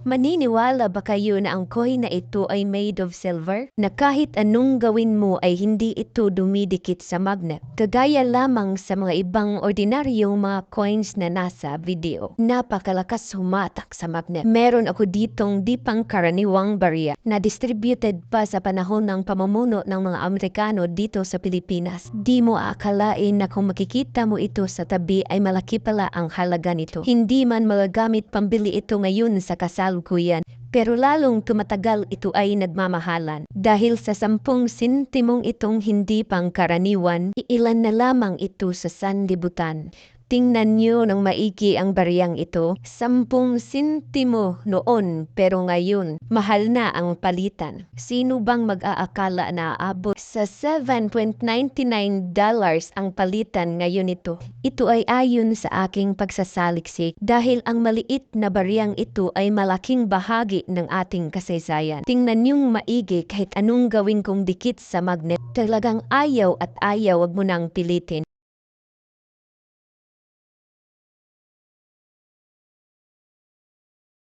Maniniwala ba kayo na ang coin na ito ay made of silver? Na kahit anong gawin mo ay hindi ito dumidikit sa magnet. Kagaya lamang sa mga ibang ordinaryong mga coins na nasa video. Napakalakas humatak sa magnet. Meron ako ditong di pangkaraniwang barya na distributed pa sa panahon ng pamumuno ng mga Amerikano dito sa Pilipinas. Di mo aakalain na kung makikita mo ito sa tabi ay malaki pala ang halaga nito. Hindi man magagamit pambili ito ngayon sa kasalukuyan. Pero lalong tumatagal ito ay nagmamahalan. Dahil sa sampung sintimong itong hindi pangkaraniwan, iilan na lamang ito sa sandibutan. Tingnan niyo ng maigi ang bariyang ito. Sampung sintimo noon pero ngayon, mahal na ang palitan. Sino bang mag-aakala na aabot sa 7.99 dollars ang palitan ngayon ito? Ito ay ayon sa aking pagsasaliksik dahil ang maliit na bariyang ito ay malaking bahagi ng ating kasaysayan. Tingnan niyong maigi kahit anong gawin kong dikit sa magnet. Talagang ayaw at ayaw wag mo nang pilitin.